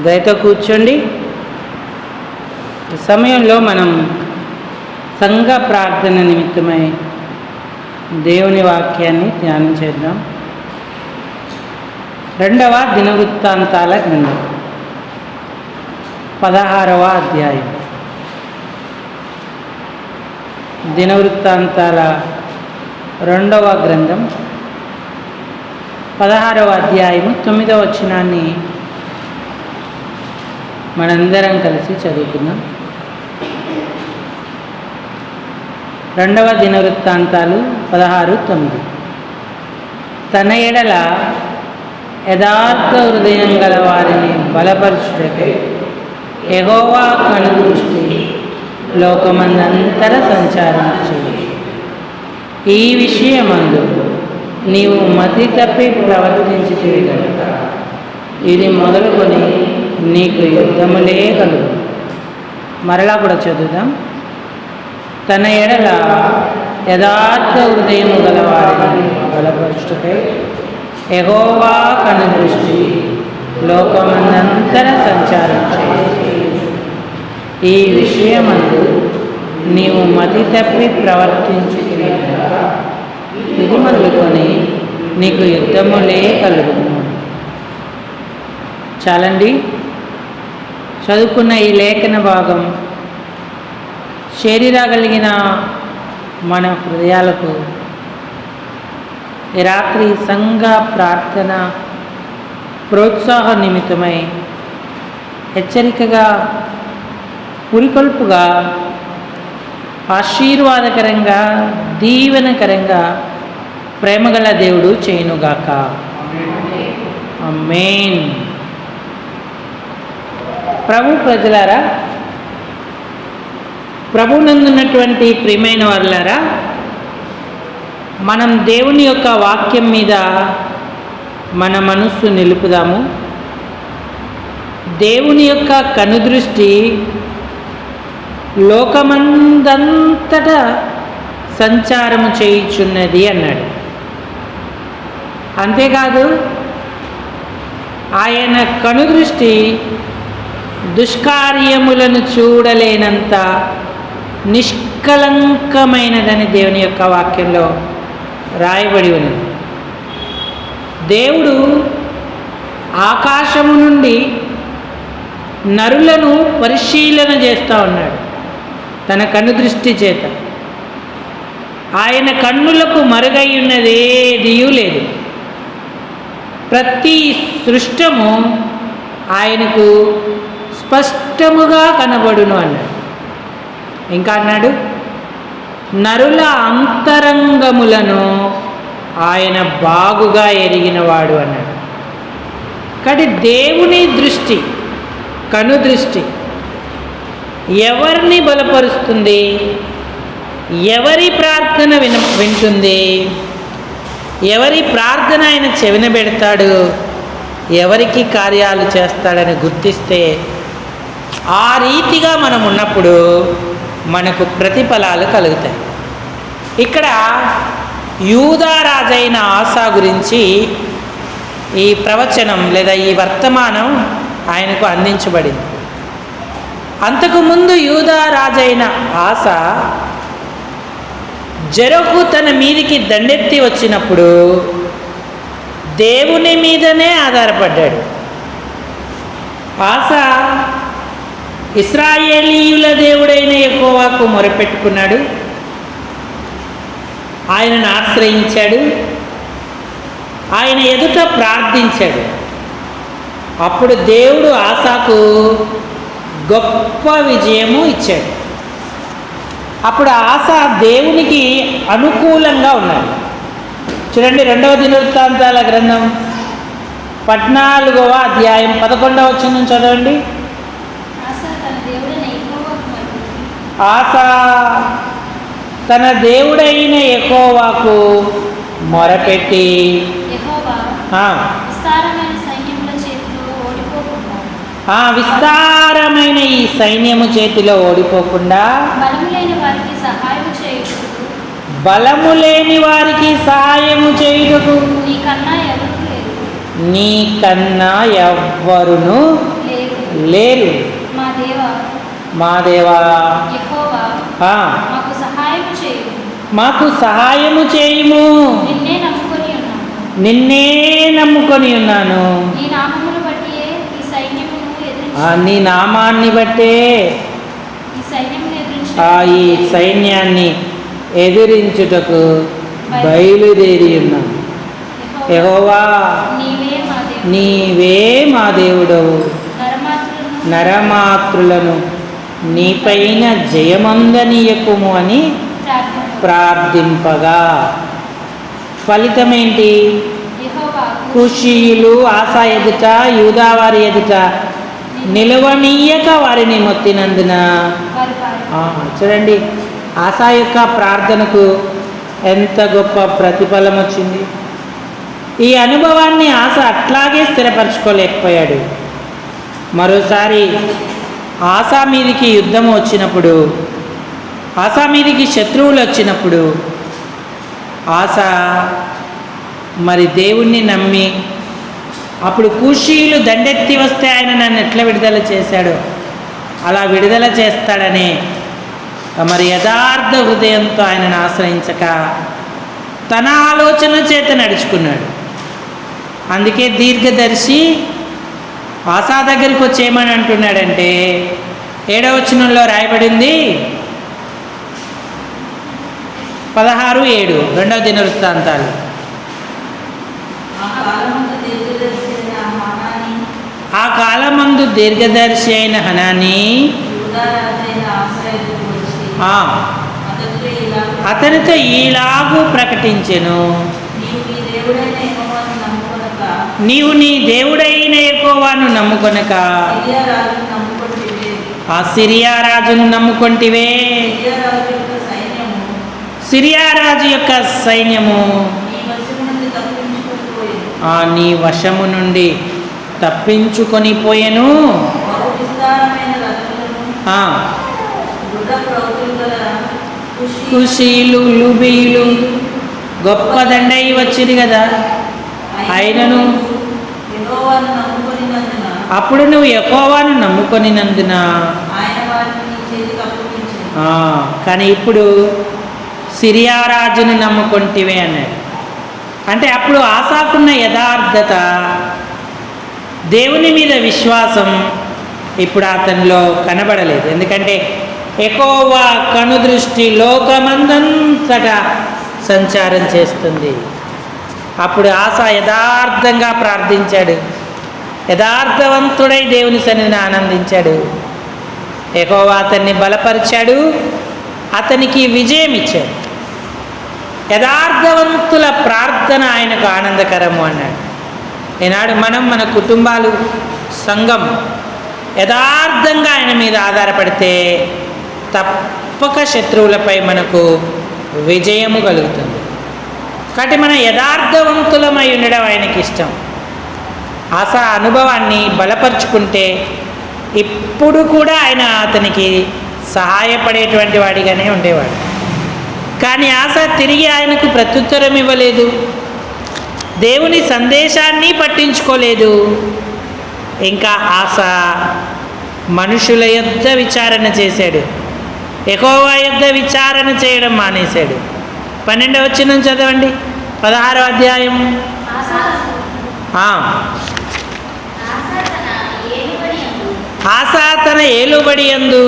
దయతో కూర్చోండి. సమయంలో మనం సంఘ ప్రార్థన నిమిత్తమై దేవుని వాక్యాన్ని ధ్యానం చేద్దాం. రెండవ దినవృత్తాంతాల గ్రంథం. పదహారవ అధ్యాయం. దినవృత్తాంతాల రెండవ గ్రంథం. పదహారవ అధ్యాయము తొమ్మిదవ వచనాన్ని మనందరం కలిసి చదువుకున్నాం రెండవ దినవృత్తాంతాలు పదహారు తొమ్మిది. తన ఎడల యథార్థ హృదయం గల వారిని బలపరుచుటకే ఎగోవా కనుదృష్టి లోకమందంతర సంచారం చేయి. ఈ విషయమందు నీవు మతి తప్పి ప్రవర్తించి కనుక ఇది మొదలుకొని నీకు యుద్ధములే కలుగు మరలా కూడా చదువుదాం. తన ఎడల యథార్థ హృదయము గలవారిని బలపరుచుటకై ఎగోవా కనుదృష్టి లోకమందంతర సంచారం చేయి ఈ విషయమందు నీవు మతి తప్పి ప్రవర్తించి ఇది మొదలుకొని నీకు యుద్ధములే కలుగును చాలండి. చదువుకున్న ఈ లేఖన భాగం శరీర కలిగిన మన హృదయాలకు రాత్రి సంఘ ప్రార్థన ప్రోత్సాహ నిమిత్తమై హెచ్చరికగా పురికొల్పుగా ఆశీర్వాదకరంగా దీవెనకరంగా ప్రేమగల దేవుడు చేయునుగాక. మెయిన్ ప్రభు ప్రజలారా ప్రభునందున్నటువంటి ప్రియమైన వారులారా మనం దేవుని యొక్క వాక్యం మీద మన మనస్సు నిలుపుదాము. దేవుని యొక్క కనుదృష్టి లోకమందంతటా సంచారము చేయుచున్నది అన్నాడు. అంతేకాదు ఆయన కనుదృష్టి దుష్కార్యములను చూడలేనంత నిష్కలంకమైనదని దేవుని యొక్క వాక్యంలో రాయబడి ఉన్నది. దేవుడు ఆకాశము నుండి నరులను పరిశీలన చేస్తూ ఉన్నాడు. తన కన్ను దృష్టి చేత. ఆయన కన్నులకు మరుగై ఉన్నదేదియూ లేదు. ప్రతి సృష్టము ఆయనకు స్పష్టముగా కనబడును అన్నాడు. ఇంకా అన్నాడు నరుల అంతరంగములను ఆయన బాగుగా ఎరిగినవాడు అన్నాడు. కాబట్టి దేవుని దృష్టి కనుదృష్టి ఎవరిని బలపరుస్తుంది ఎవరి ప్రార్థన విన వింటుంది ఎవరి ప్రార్థన ఆయన చెవిన పెడతాడు ఎవరికి కార్యాలు చేస్తాడని గుర్తిస్తే ఆ రీతిగా మనం ఉన్నప్పుడు మనకు ప్రతిఫలాలు కలుగుతాయి. ఇక్కడ యూదారాజైన ఆశా గురించి ఈ ప్రవచనం లేదా ఈ వర్తమానం ఆయనకు అందించబడింది. అంతకుముందు యూదారాజైన ఆశ జరకు తన మీదికి దండెత్తి వచ్చినప్పుడు దేవుని మీదనే ఆధారపడ్డాడు. ఆశ ఇస్రాయేలీయుల దేవుడైన ఎక్కువకు మొరపెట్టుకున్నాడు. ఆయనను ఆశ్రయించాడు. ఆయన ఎదుట ప్రార్థించాడు. అప్పుడు దేవుడు ఆశాకు గొప్ప విజయము ఇచ్చాడు. అప్పుడు ఆశ దేవునికి అనుకూలంగా ఉన్నాడు. చూడండి రెండవ దినవృత్తాంతాల గ్రంథం పద్నాలుగవ అధ్యాయం పదకొండవ వచ్చిన చదవండి ఆశ తన దేవుడైన యెహోవాకు మొరపెట్టి, ఆశ. తన దేవుడైన ఎకోవాకు మొరపెట్టి ఆ, విస్తారమైన ఈ సైన్యము చేతిలో ఓడిపోకుండా బలము లేని వారికి సహాయము చేయుటకు లేరు. నీకన్నా ఎవ్వరును లేరు. లేరు. మా దేవ మా దేవా యెహోవా ఆ, మాకు సహాయము చేయుము. నిన్నే నమ్ముకొని ఉన్నాను. నీ నామాన్ని బట్టే ఈ సైన్యాన్ని ఎదిరించుటకు బయలుదేరి ఉన్నాను. యెహోవా నీవే మా దేవుడవు. నరమాత్రులను నరమాతృలను నీపైన జయమందనీయకుము అని ప్రార్థింపగా. ఫలితమేంటి? ఖుషీలు కుషీయులు ఆశ ఎదుట యూదావారి ఎదుట నిలవనీయక వారిని మొత్తినందున. చూడండి ఆశ యొక్క ప్రార్థనకు ఎంత గొప్ప ప్రతిఫలం వచ్చింది. ఈ అనుభవాన్ని ఆశ అట్లాగే స్థిరపరచుకోలేకపోయాడు. మరోసారి ఆశా మీదికి యుద్ధం వచ్చినప్పుడు ఆశా మీదికి శత్రువులు వచ్చినప్పుడు ఆశ మరి దేవుణ్ణి నమ్మి అప్పుడు కూషీలు దండెత్తి వస్తే ఆయన నన్ను ఎట్లా విడుదల చేశాడు? అలా విడుదల చేస్తాడనే మరి యథార్థ హృదయంతో ఆయనను ఆశ్రయించక తన ఆలోచన చేత నడుచుకున్నాడు. అందుకే దీర్ఘదర్శి ఆశా దగ్గరికి వచ్చి ఏమని అంటున్నాడంటే ఏడవ వచనంలో రాయబడింది? పదహారు ఏడు రెండవ దినవృత్తాంతాలు. ఆ కాలమందు ఆ కాలమందు దీర్ఘదర్శి అయిన హనాని అతనితో ఇలా అతనితో ఈలాగు ప్రకటించెను నీవు నీ దేవుడైన యెహోవాను నమ్ముకొనక నీవు నీ దేవుడైన యెహోవాను నమ్ముకొనక ఆ సిరియా రాజును నమ్ముకొంటివే సిరియా రాజు యొక్క సైన్యము ఆ నీ వశము నుండి తప్పించుకొని పోయెను. కుషీలు లుబీలు గొప్ప దండయి వచ్చింది కదా. ఆయనను అప్పుడు నువ్వు ఎక్కువను నమ్ముకొనినందున? కానీ ఇప్పుడు సిరియా రాజుని నమ్ముకొంటివే అన్నాడు. అంటే అప్పుడు ఆశాకున్న యథార్థత దేవుని మీద విశ్వాసం ఇప్పుడు అతనిలో కనబడలేదు. ఎందుకంటే ఎక్కువ కనుదృష్టి లోకమందంతటా సంచారం చేస్తుంది. అప్పుడు ఆశ యథార్థంగా ప్రార్థించాడు. యథార్థవంతుడై దేవుని సన్నిధిని ఆనందించాడు. ఎగోవా అతన్ని బలపరిచాడు. అతనికి విజయం ఇచ్చాడు యథార్థవంతుల ప్రార్థన ఆయనకు ఆనందకరము అన్నాడు. ఈనాడు మనం మన కుటుంబాలు సంఘం యథార్థంగా ఆయన మీద ఆధారపడితే తప్పక శత్రువులపై మనకు విజయము కలుగుతుంది. కాబట్టి మనం యథార్థవంతులమై ఉండడం ఆయనకి ఇష్టం ఆశ అనుభవాన్ని బలపరుచుకుంటే ఇప్పుడు కూడా ఆయన అతనికి సహాయపడేటువంటి వాడిగానే ఉండేవాడు. కానీ ఆశ తిరిగి ఆయనకు ప్రత్యుత్తరం ఇవ్వలేదు. దేవుని సందేశాన్ని పట్టించుకోలేదు. ఇంకా ఆశ మనుషుల యొద్ద విచారణ చేశాడు. ఎక్కువ యొద్ద విచారణ చేయడం మానేశాడు. పన్నెండవ వచ్చిన చదవండి. పదహారో అధ్యాయం ఆశా ఆ, ఆశా తన ఏలుబడి యందు ఆసాతన తన ఏలుబడి అందు.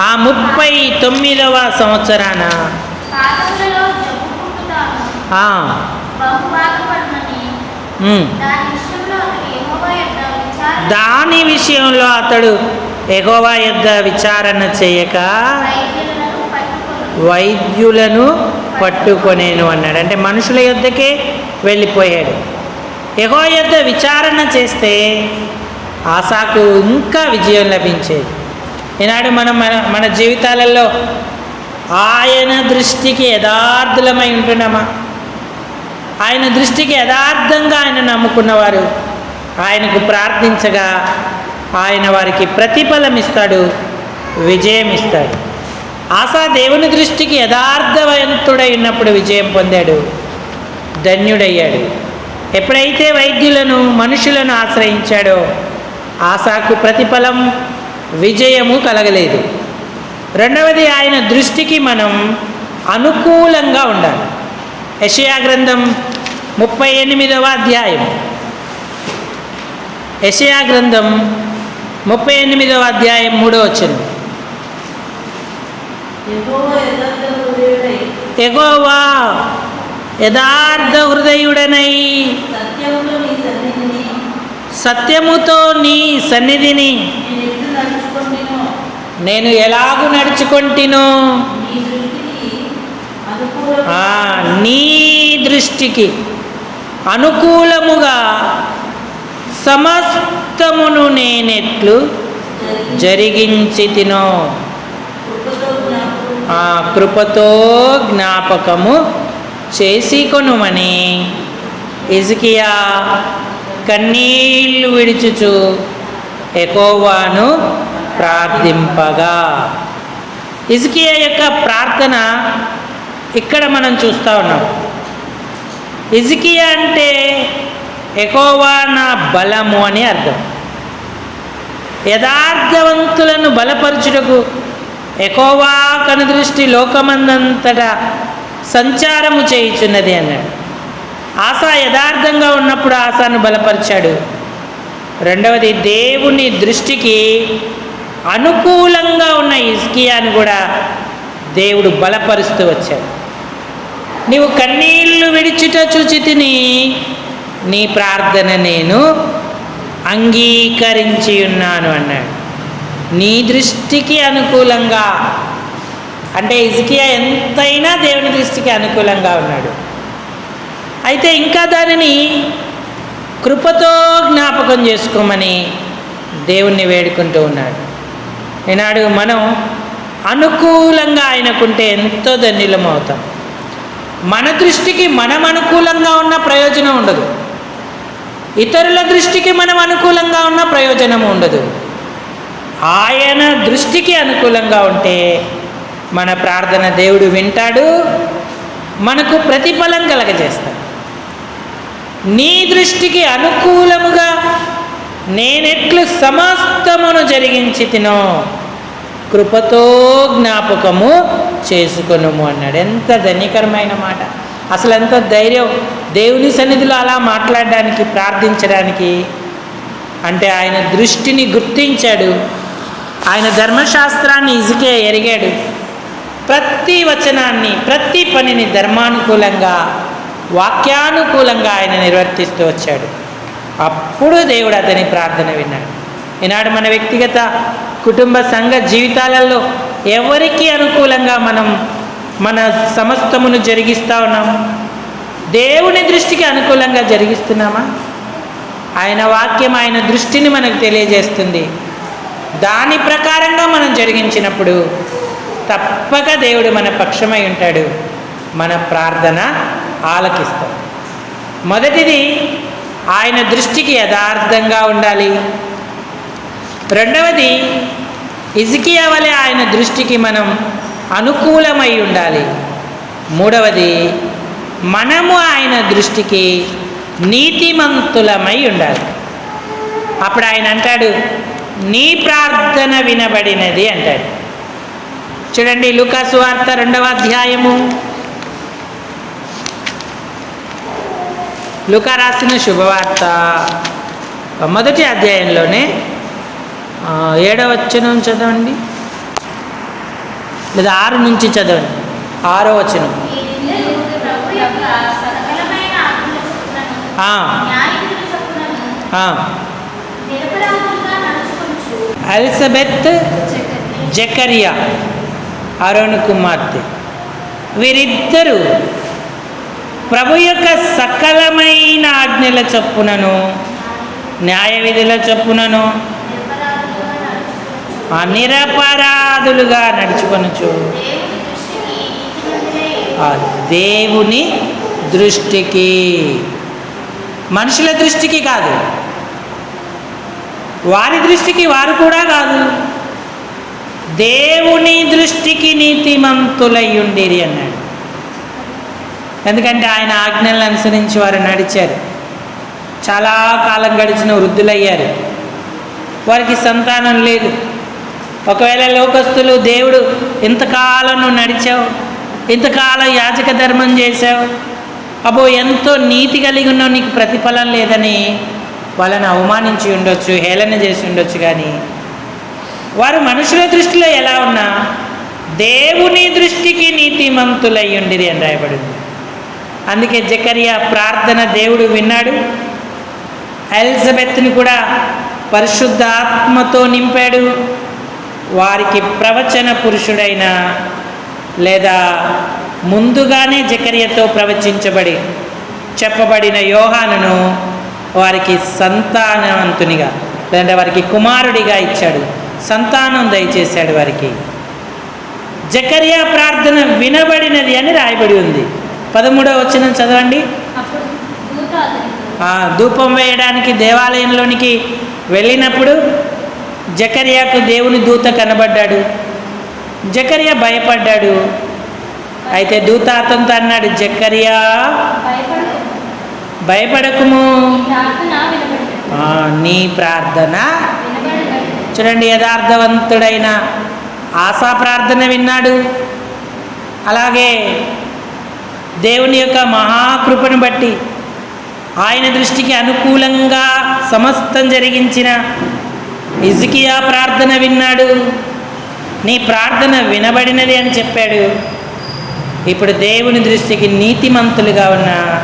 ఆ ముప్పై తొమ్మిదవ సంవత్సరాన దాని విషయంలో అతడు విచారణ ఎగోవా యొద్ద విచారణ చేయక వైద్యులను వైద్యులను పట్టుకొనేను అన్నాడు. అంటే మనుషుల యొద్దకే వెళ్ళిపోయాడు. ఎగో యొద్ద విచారణ చేస్తే ఆశాకు ఇంకా విజయం లభించేది. ఈనాడు మనం మన మన జీవితాలలో ఆయన దృష్టికి యథార్థులమై ఉంటున్నామా? ఆయన దృష్టికి యథార్థంగా ఆయన నమ్ముకున్నవారు ఆయనకు ప్రార్థించగా ఆయన వారికి ప్రతిఫలం ఇస్తాడు విజయం ఇస్తాడు. ఆశా దేవుని దృష్టికి యథార్థవంతుడై ఉన్నప్పుడు విజయం పొందాడు ధన్యుడయ్యాడు. ఎప్పుడైతే వైద్యులను మనుషులను ఆశ్రయించాడో ఆశాకు ప్రతిఫలం విజయము కలగలేదు. రెండవది ఆయన దృష్టికి మనం అనుకూలంగా ఉండాలి. యషయా గ్రంథం ముప్పై ఎనిమిదవ అధ్యాయం. యషయా గ్రంథం ముప్పై ఎనిమిదవ అధ్యాయం మూడో వచ్చింది ఎగోవా యథార్థ హృదయుడనై సత్యముతో నీ సన్నిధిని నేను ఎట్లు నడుచుకుంటునో? ఎలాగు నీ దృష్టికి ఆ, నీ దృష్టికి అనుకూలముగా సమస్తమును నేనెట్లు జరిగించి తినో ఆ కృపతో జ్ఞాపకము చేసి కొనుమని. ఇజకియా కన్నీళ్ళు విడిచుచు ఎకోవాను ప్రార్థింపగా. ఇజ్కియా యొక్క ప్రార్థన ఇక్కడ మనం చూస్తూ ఉన్నాం. ఇజ్కియా అంటే ఎకోవా నా బలము అని అర్థం. యథార్థవంతులను బలపరచుటకు ఎకోవా కనుదృష్టి లోకమందంతటా సంచారము చేయుచున్నది అన్నాడు. ఆశ యథార్థంగా ఉన్నప్పుడు ఆశను బలపరిచాడు. రెండవది దేవుని దృష్టికి అనుకూలంగా ఉన్న ఇస్కియాను కూడా దేవుడు బలపరుస్తూ వచ్చాడు. నీవు కన్నీళ్ళు విడిచిట చూచి తిని నీ ప్రార్థన నేను అంగీకరించి ఉన్నాను అన్నాడు. నీ దృష్టికి అనుకూలంగా అంటే ఇసుకియా ఎంతైనా దేవుని దృష్టికి అనుకూలంగా ఉన్నాడు. అయితే ఇంకా దానిని కృపతో జ్ఞాపకం చేసుకోమని దేవుణ్ణి వేడుకుంటూ ఉన్నాడు. ఈనాడు మనం అనుకూలంగా ఆయనకుంటే ఎంతో ధన్యులం అవుతాం మన దృష్టికి మనం అనుకూలంగా ఉన్న ప్రయోజనం ఉండదు. ఇతరుల దృష్టికి మనం అనుకూలంగా ఉన్న ప్రయోజనం ఉండదు. ఆయన దృష్టికి అనుకూలంగా ఉంటే మన ప్రార్థన దేవుడు వింటాడు మనకు ప్రతిఫలం కలగజేస్తాడు. నీ దృష్టికి అనుకూలముగా నేనెట్లు సమస్తమును జరిగించి తినో. కృపతో జ్ఞాపకము చేసుకొనుము అన్నాడు. ఎంత ధన్యకరమైన మాట. అసలు ఎంత ధైర్యం. దేవుని సన్నిధిలో అలా మాట్లాడడానికి ప్రార్థించడానికి. అంటే ఆయన దృష్టిని గుర్తించాడు. ఆయన ధర్మశాస్త్రాన్ని ఇసుకే ఎరిగాడు. ప్రతి వచనాన్ని ప్రతి పనిని ధర్మానుకూలంగా వాక్యానుకూలంగా ఆయన నిర్వర్తిస్తూ వచ్చాడు. అప్పుడు దేవుడు అతని ప్రార్థన విన్నాడు. ఈనాడు మన వ్యక్తిగత కుటుంబ సంఘ జీవితాలలో ఎవరికి అనుకూలంగా మనం మన సమస్తమును జరిగిస్తూ ఉన్నాము? దేవుని దృష్టికి అనుకూలంగా జరిగిస్తున్నామా? ఆయన వాక్యం ఆయన దృష్టిని మనకు తెలియజేస్తుంది. దాని ప్రకారంగా మనం జరిగించినప్పుడు తప్పక దేవుడు మన పక్షమై ఉంటాడు. మన ప్రార్థన ఆలకిస్తాం. మొదటిది ఆయన దృష్టికి యథార్థంగా ఉండాలి. రెండవది ఇజికియా వలె ఆయన దృష్టికి మనం అనుకూలమై ఉండాలి. మూడవది మనము ఆయన దృష్టికి నీతిమంతులమై ఉండాలి. అప్పుడు ఆయన అంటాడు నీ ప్రార్థన వినబడినది అంటాడు. చూడండి లుకాసు వార్త రెండవ అధ్యాయము. లుకా రాసిన శుభవార్త. మొదటి అధ్యాయంలోనే ఆ, ఏడవ వచనం చదవండి. లేదా ఆరు నుంచి చదవండి. ఆరో వచనం. అలిజబెత్ ఎలిజబెత్ జకరియా అరుణ్ కుమార్తె. వీరిద్దరూ ప్రభు యొక్క సకలమైన ఆజ్ఞల చొప్పునను న్యాయ విధుల చొప్పునను నిరపరాధులుగా నడుచుకొనుచు. నడుచుకొనచ్చు దేవుని దృష్టికి మనుషుల దృష్టికి కాదు. వారి దృష్టికి వారు కూడా కాదు. దేవుని దృష్టికి నీతిమంతులయ్యుండిరి అన్నాడు. ఎందుకంటే ఆయన ఆజ్ఞలను అనుసరించి వారు నడిచారు. చాలా కాలం గడిచిన వృద్ధులయ్యారు. వారికి సంతానం లేదు. ఒకవేళ లోకస్తులు దేవుడు ఇంతకాలం నువ్వు నడిచావు ఇంతకాలం యాచక ధర్మం చేశావు అబ్బో ఎంతో నీతి కలిగి ఉన్నావు నీకు ప్రతిఫలం లేదని వాళ్ళని అవమానించి ఉండొచ్చు హేళన చేసి ఉండొచ్చు కానీ వారు మనుషుల దృష్టిలో ఎలా ఉన్నా దేవుని దృష్టికి నీతిమంతులై ఉండిరి అని రాయబడింది. అందుకే జకరియా ప్రార్థన దేవుడు విన్నాడు. ఎలిజబెత్ని కూడా పరిశుద్ధ ఆత్మతో నింపాడు. వారికి ప్రవచన పురుషుడైన లేదా ముందుగానే జకరియతో ప్రవచించబడి చెప్పబడిన యోహానును వారికి సంతానవంతునిగా లేదంటే వారికి కుమారుడిగా ఇచ్చాడు. సంతానం దయచేశాడు వారికి. జకరియా ప్రార్థన వినబడినది అని రాయబడి ఉంది. పదమూడవ వచ్చిన చదవండి. ధూపం వేయడానికి దేవాలయంలోనికి వెళ్ళినప్పుడు జకర్యాకు దేవుని దూత కనబడ్డాడు. జకర్యా భయపడ్డాడు. అయితే దూత అతనితో అన్నాడు జకర్యా భయపడు భయపడకుము. నీ ప్రార్థన చూడండి యథార్థవంతుడైన ఆశా ప్రార్థన విన్నాడు. అలాగే దేవుని యొక్క మహాకృపను బట్టి ఆయన దృష్టికి అనుకూలంగా సమస్తం జరిగించిన ఇజుకియా ప్రార్థన విన్నాడు. నీ ప్రార్థన వినబడినది అని చెప్పాడు. ఇప్పుడు దేవుని దృష్టికి నీతిమంతులుగా ఉన్న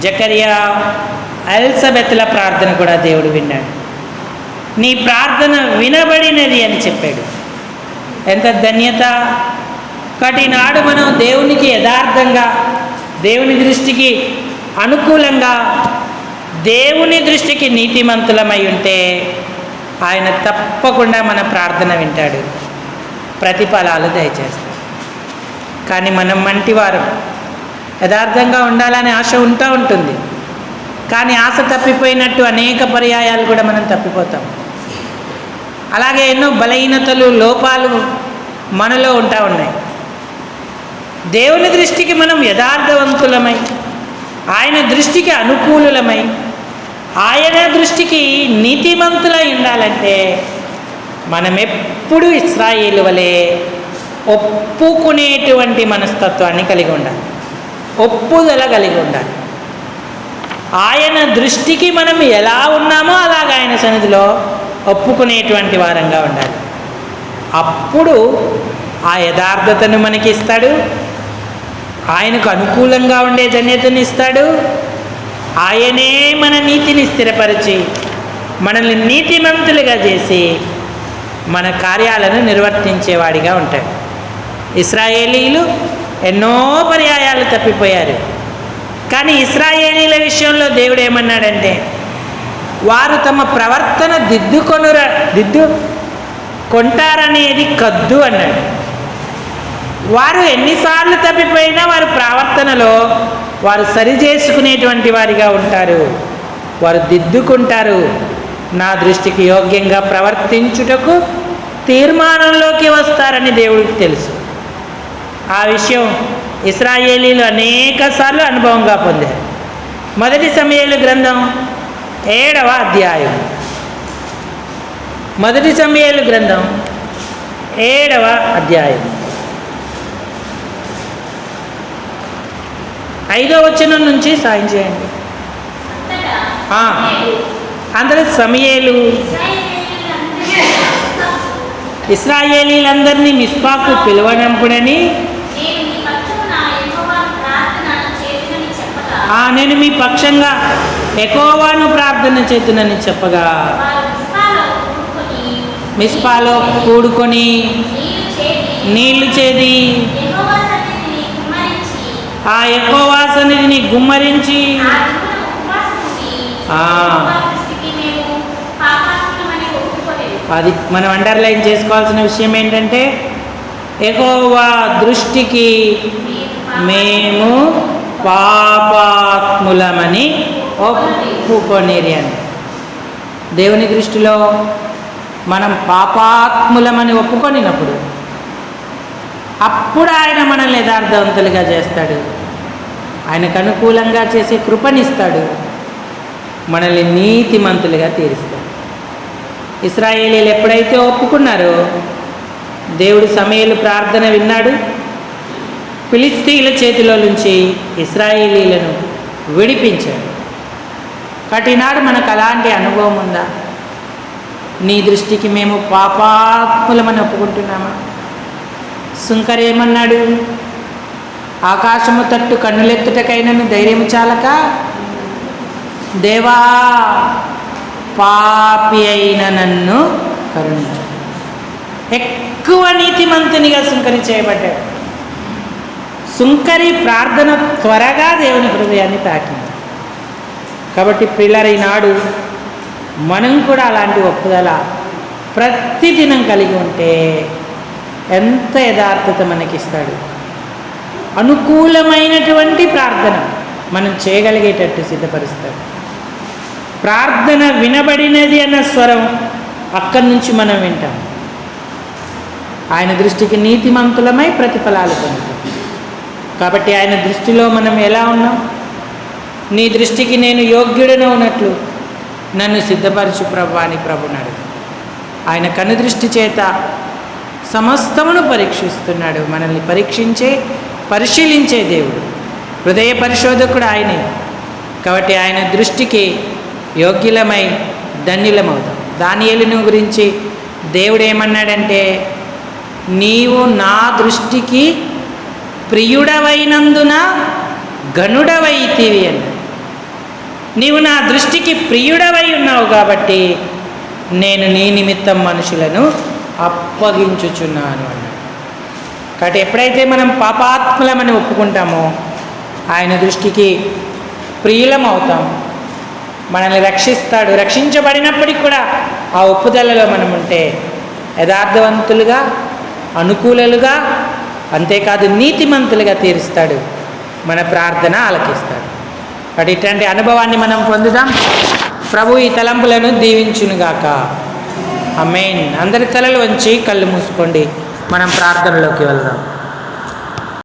జకరియా అల్సబెత్ల ప్రార్థన కూడా దేవుడు విన్నాడు. నీ ప్రార్థన వినబడినది అని చెప్పాడు. ఎంత ధన్యత కాబట్టి నాడు మనం దేవునికి యథార్థంగా దేవుని దృష్టికి అనుకూలంగా దేవుని దృష్టికి నీతిమంతులమై ఉంటే ఆయన తప్పకుండా మన ప్రార్థన వింటాడు. ప్రతిఫలాలు దయచేస్తాడు. కానీ మనం మంటివారం యథార్థంగా ఉండాలనే ఆశ ఉంటా ఉంటుంది. కానీ ఆశ తప్పిపోయినట్టు అనేక పర్యాయాలు కూడా మనం తప్పిపోతాం. అలాగే ఎన్నో బలహీనతలు లోపాలు మనలో ఉంటా ఉన్నాయి. దేవుని దృష్టికి మనం యథార్థవంతులమై ఆయన దృష్టికి అనుకూలులమై ఆయన దృష్టికి నీతిమంతులై ఉండాలంటే మనం ఎప్పుడు ఇస్రాయిల్ వలె ఒప్పుకునేటువంటి మనస్తత్వాన్ని కలిగి ఉండాలి. ఒప్పుదల కలిగి ఉండాలి. ఆయన దృష్టికి మనం ఎలా ఉన్నామో అలాగ ఆయన సన్నిధిలో ఒప్పుకునేటువంటి వారంగా ఉండాలి. అప్పుడు ఆ యథార్థతను మనకి ఇస్తాడు ఆయనకు అనుకూలంగా ఉండే ధన్యతను ఇస్తాడు. ఆయనే మన నీతిని స్థిరపరిచి మనల్ని నీతిమంతులుగా చేసి మన కార్యాలను నిర్వర్తించేవాడిగా ఉంటాడు. ఇస్రాయేలీలు ఎన్నో పర్యాయాలు తప్పిపోయారు. కానీ ఇస్రాయేలీల విషయంలో దేవుడు ఏమన్నాడంటే వారు తమ ప్రవర్తన దిద్దుకొనుర దిద్దు కొంటారనేది కద్దు అన్నాడు. వారు ఎన్నిసార్లు తప్పిపోయినా వారి ప్రవర్తనలో వారు సరి చేసుకునేటువంటి వారిగా ఉంటారు. వారు దిద్దుకుంటారు. నా దృష్టికి యోగ్యంగా ప్రవర్తించుటకు తీర్మానంలోకి వస్తారని దేవుడికి తెలుసు. ఆ విషయం ఇస్రాయేలీలు అనేక సార్లు అనుభవంగా పొందారు. మొదటి సమయాలు గ్రంథం ఏడవ అధ్యాయం. మొదటి సమయాలు గ్రంథం ఏడవ అధ్యాయం. ఐదో వచనం నుంచి సాయం చేయండి. అందరూ సమయేలు. ఇస్రాయేలీలందరినీ మిస్పాకు పిలువనంపుడని నేను మీ పక్షంగా ఎకోవాను ప్రార్థన చేతునని చెప్పగా. మిస్పాలో కూడుకొని మిస్పాలో కూడుకొని నీళ్ళు చేది నీళ్ళు చేది యెహోవా సన్నిధిని కుమ్మరించి ఆ ఎకోవా సన్నిధిని గుమ్మరించి ఆ దిగున ఉపవాసం ఉండి ఆ. యెహోవా దృష్టికి మేము పాపాత్ములమని ఒప్పుకోలేదు. అది మనం అండర్లైన్ చేసుకోవాల్సిన విషయం ఏంటంటే ఎకోవా దృష్టికి మేము పాపాత్ములమని ఒప్పుకొనిరి అని. దేవుని దృష్టిలో మనం పాపాత్ములమని ఒప్పుకొనినప్పుడు అప్పుడు ఆయన మనల్ని యథార్థవంతులుగా చేస్తాడు. ఆయనకు అనుకూలంగా చేసే కృపనిస్తాడు. మనల్ని నీతిమంతులుగా తీరుస్తాడు. ఇస్రాయేలీలు ఎప్పుడైతే ఒప్పుకున్నారో దేవుడు సమయలు ప్రార్థన విన్నాడు. ఫిలిస్తీన్ల చేతిలో నుంచి ఇస్రాయేలీలను విడిపించాడు. కాబట్టి మనకు అలాంటి అనుభవం ఉందా? నీ దృష్టికి మేము పాపాత్ములమని ఒప్పుకుంటున్నామా? సుంకర్ ఏమన్నాడు? ఆకాశము తట్టు కన్నులెత్తుటకైనను ధైర్యము చాలక? దేవా పాపి అయిన నన్ను కరుణించు. ఎక్కువ నీతిమంతునిగా సుంకరి చేయబడ్డాడు. సుంకరి ప్రార్థన త్వరగా దేవుని హృదయాన్ని తాకింది. కాబట్టి పిల్లరైనాడు మనం కూడా అలాంటి ఒప్పుదల ప్రతిదినం కలిగి ఉంటే ఎంత యథార్థత మనకిస్తాడు. అనుకూలమైనటువంటి ప్రార్థన మనం చేయగలిగేటట్టు సిద్ధపరుస్తాడు. ప్రార్థన వినబడినది అన్న స్వరం అక్కడి నుంచి మనం వింటాం. ఆయన దృష్టికి నీతిమంతులమై ప్రతిఫలాలు పొందుతాం. కాబట్టి ఆయన దృష్టిలో మనం ఎలా ఉన్నాం? నీ దృష్టికి నేను యోగ్యుడను ఉన్నట్లు నన్ను సిద్ధపరచు ప్రభు అని ప్రభునాడు ఆయన కనుదృష్టి చేత సమస్తమును పరీక్షిస్తున్నాడు. మనల్ని పరీక్షించే పరిశీలించే దేవుడు. హృదయ పరిశోధకుడు ఆయనే. కాబట్టి ఆయన దృష్టికి యోగ్యులమై ధన్యులమవుతాం దానియేలును గురించి దేవుడు ఏమన్నాడంటే నీవు నా దృష్టికి ప్రియుడవైనందున గనుడవైతివి అన్నాడు. నీవు నా దృష్టికి ప్రియుడవై ఉన్నావు కాబట్టి నేను నీ నిమిత్తం మనుషులను అప్పగించుచున్నాను అన్నాడు. కాబట్టి ఎప్పుడైతే మనం పాపాత్ములమని ఒప్పుకుంటామో ఆయన దృష్టికి ప్రియులం అవుతాం మనల్ని రక్షిస్తాడు. రక్షించబడినప్పటికి కూడా ఆ ఒప్పుదలలో మనం ఉంటే యథార్థవంతులుగా అనుకూలలుగా అంతేకాదు నీతిమంతులుగా తీరుస్తాడు. మన ప్రార్థన ఆలకిస్తాడు. కాబట్టి ఇట్లాంటి అనుభవాన్ని మనం పొందుదాం. ప్రభు ఈ తలంపులను దీవించునుగాక. అమేన్ అందరి తలలు వంచి కళ్ళు మూసుకోండి. మనం ప్రార్థనలోకి వెళ్దాం.